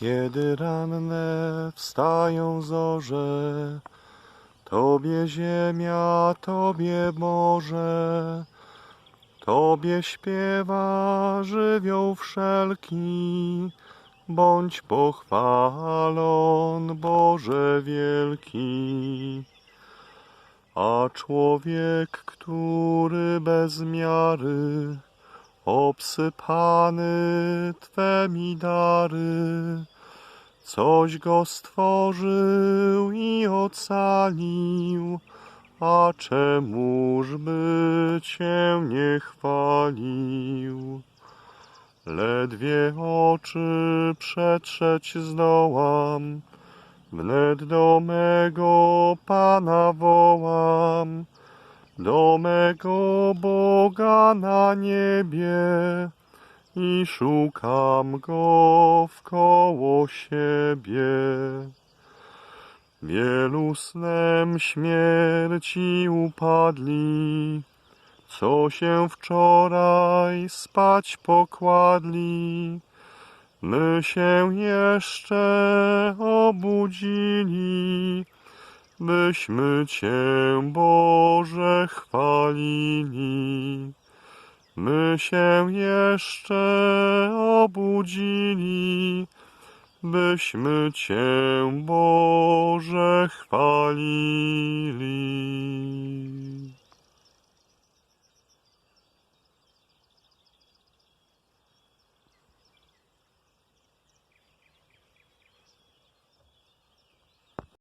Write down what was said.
Kiedy ranne wstają zorze, Tobie ziemia, Tobie morze, Tobie śpiewa żywioł wszelki, bądź pochwalon, Boże wielki. A człowiek, który bez miary obsypany Twemi dary, coś go stworzył i ocalił, a czemuż by Cię nie chwalił? Ledwie oczy przetrzeć zdołam, wnet do mego Pana wołam, do mego Boga na niebie i szukam Go wkoło siebie. Wielu snem śmierci upadli, co się wczoraj spać pokładli. My się jeszcze obudzili, byśmy Cię, Boże, chwalili. My się jeszcze obudzili, byśmy Cię, Boże, chwalili.